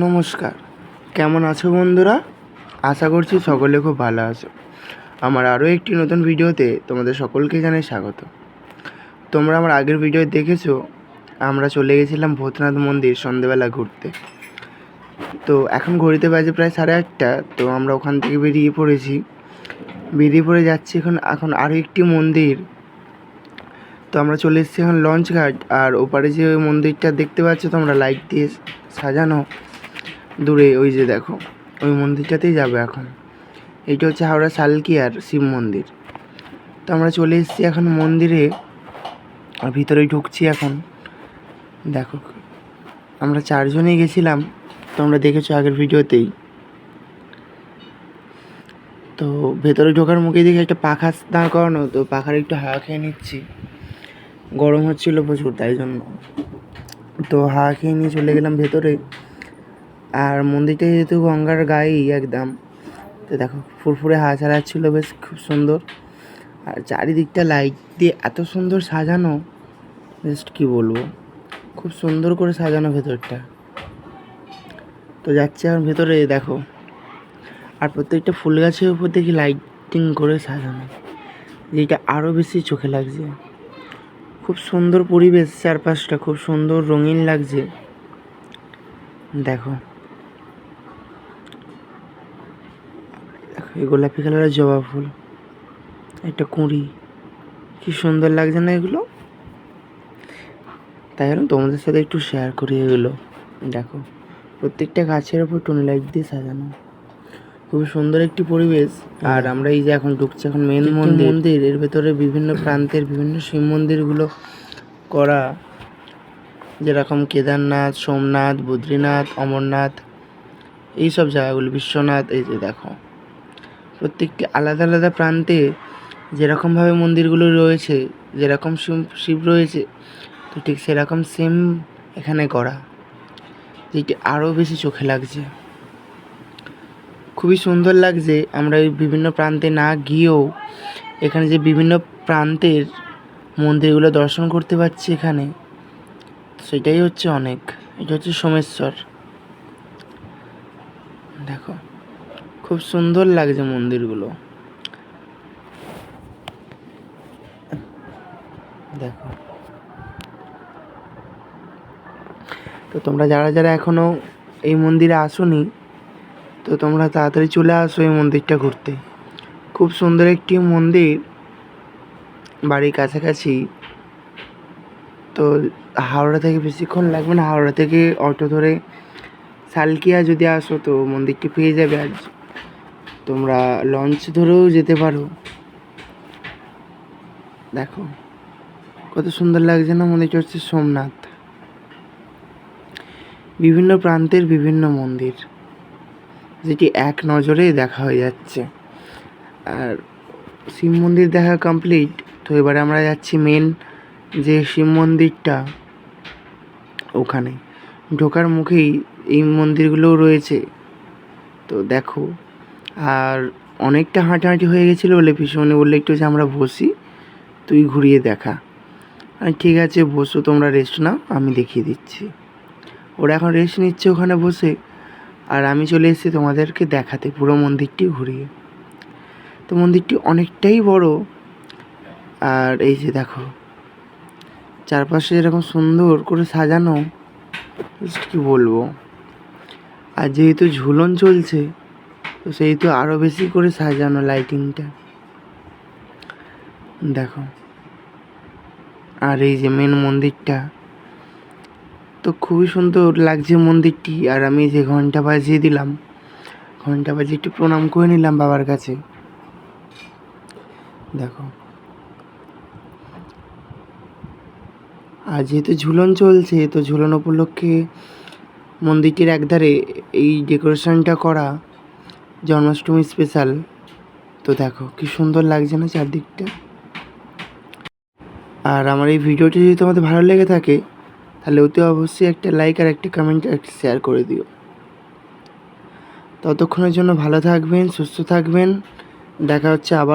নমস্কার। কেমন আছো বন্ধুরা? আশা করছি সকলে খুব ভালো আছো। আমার আরও একটি নতুন ভিডিওতে তোমাদের সকলকে জানাই স্বাগত। তোমরা আমার আগের ভিডিও দেখেছ? আমরা চলে গেছিলাম ভূতনাথ মন্দির সন্ধেবেলা ঘুরতে। তো এখন ঘড়িতে বাজে প্রায় সাড়ে আটটা, তো আমরা ওখান থেকে বেরিয়ে পড়েছি। বেরিয়ে পড়ে যাচ্ছি এখন এখন আরও একটি মন্দির। তো আমরা চলে এসেছি এখন লঞ্চ ঘাট আর ওপারে যে মন্দিরটা দেখতে পাচ্ছ তোমরা, লাইট দিয়ে সাজানো। দূরে, ওই যে দেখো, ওই মন্দিরটাতেই যাবে এখন। এইটা হচ্ছে হাওড়া সালকিয়ার শিব মন্দির। তো আমরা চলে এসেছি এখন মন্দিরে, আর ঢুকছি এখন। দেখো, আমরা চারজনেই গেছিলাম, তোমরা দেখেছ আগের ভিডিওতেই। তো ভেতরে ঢোকার মুখে দেখি একটা পাখা দাঁড় করানো, তো পাখার একটু হাওয়া খেয়ে নিচ্ছি। গরম হচ্ছিল প্রচুর, তাই জন্য। তো হাওয়া খেয়ে নিয়ে চলে গেলাম ভেতরে। আর মন্দিরটা যেহেতু গঙ্গার গায়েই একদম, তো দেখো ফুরফুরে হাওয়া চালাচ্ছিলো বেশ খুব সুন্দর। আর চারিদিকটা লাইট দিয়ে এত সুন্দর সাজানো জাস্ট কী বলব, খুব সুন্দর করে সাজানো ভেতরটা। তো যাচ্ছে আমার ভেতরে, দেখো। আর প্রত্যেকটা ফুল গাছের উপর দেখি লাইটিং করে সাজানো, যেটা আরও বেশি চোখে লাগছে। খুব সুন্দর পরিবেশ চারপাশটা, খুব সুন্দর রঙিন লাগছে। দেখো। দেখো এই গোলাপি কালারের জবা ফুল একটা কুঁড়ি। কি সুন্দর লাগছে না এগুলো? তাই জন্য তোমাদের সাথে একটু শেয়ার করি এগুলো। দেখো প্রত্যেকটা গাছের ওপর টুনি লাইট দিয়ে সাজানো। খুবই সুন্দর একটি পরিবেশ। আর আমরা এই যে এখন ঢুকছি এখন মেন মন্দির। মন্দির এর ভেতরে বিভিন্ন প্রান্তের বিভিন্ন শিব মন্দিরগুলো করা। যেরকম কেদারনাথ সোমনাথ বদ্রীনাথ অমরনাথ এই সব জায়গাগুলো বিশ্বনাথ এই যে দেখো। প্রত্যেকটি আলাদা আলাদা প্রান্তে যেরকমভাবে মন্দিরগুলো রয়েছে, যেরকম শিব রয়েছে, তো ঠিক সেরকম সেম এখানে করা যেটি আরও বেশি চোখে লাগছে। খুবই সুন্দর লাগছে আমরা ওই বিভিন্ন প্রান্তে না গিয়েও এখানে যে বিভিন্ন প্রান্তের মন্দিরগুলো দর্শন করতে পারছি এখানে, সেটাই হচ্ছে অনেক, এটা হচ্ছে সোমেশ্বর। দেখো। খুব সুন্দর লাগছে মন্দিরগুলো। দেখো। তো তোমরা যারা যারা এখনও এই মন্দিরে আসোনি, তো তোমরা তাড়াতাড়ি চলে আসো এই মন্দিরটা ঘুরতে। খুব সুন্দর একটি মন্দির বাড়ির কাছাকাছি। তো হাওড়া থেকে বেশিক্ষণ লাগবে না, হাওড়া থেকে অটো ধরে সালকিয়া যদি আসো তো মন্দিরটি পেয়ে যাবে। আর তোমরা লঞ্চ ধরেও যেতে পারো। দেখো, কত সুন্দর লাগছে না মন্দিরটা হচ্ছে সোমনাথ। বিভিন্ন প্রান্তের বিভিন্ন মন্দির, যেটি এক নজরে দেখা হয়ে যাচ্ছে। আর শিব মন্দির দেখা কমপ্লিট তো এবারে আমরা যাচ্ছি মেন যে শিব মন্দিরটা, ওখানে। ঢোকার মুখেই এই মন্দিরগুলোও রয়েছে। তো দেখো আর অনেকটা হাঁটাহাঁটি হয়ে গেছিল বলে পিসমনি বললে, একটু যে আমরা বসি, তুই ঘুরিয়ে দেখা। আমি ঠিক আছে, বসো, তোমরা রেস্ট নাও, আমি দেখিয়ে দিচ্ছি। ওরা এখন রেস্ট নিচ্ছে ওখানে বসে, আর আমি চলে এসেছি তোমাদেরকে দেখাতে, পুরো মন্দিরটি ঘুরিয়ে। তো মন্দিরটি অনেকটাই বড়, আর এই যে দেখো, চারপাশে এরকম সুন্দর করে সাজানো কি বলব? আর যেহেতু ঝুলন চলছে তো সেই তো আরও বেশি করে সাজানো লাইটিংটা দেখো। আর এই যে মেন মন্দিরটা, তো খুবই সুন্দর লাগছে মন্দিরটি। আর আমি যে ঘণ্টা বাজিয়ে দিলাম, ঘণ্টা বাজিয়ে একটু প্রণাম করে নিলাম বাবার কাছে। দেখো। আর যেহেতু ঝুলন চলছে, তো ঝুলন উপলক্ষে মন্দিরটির একধারে এই ডেকোরেশনটা করা জন্মাষ্টমী স্পেশাল তো দেখো, কি সুন্দর লাগছে না চারদিকটা। আর আমার এই ভিডিওটি যদি তোমাদের ভালো লেগে থাকে, তাহলে অতি অবশ্যই একটা লাইক আর একটা কমেন্ট আর একটা শেয়ার করে দিও। ততক্ষণের জন্য ভালো থাকবেন, সুস্থ থাকবেন। দেখা হচ্ছে আবার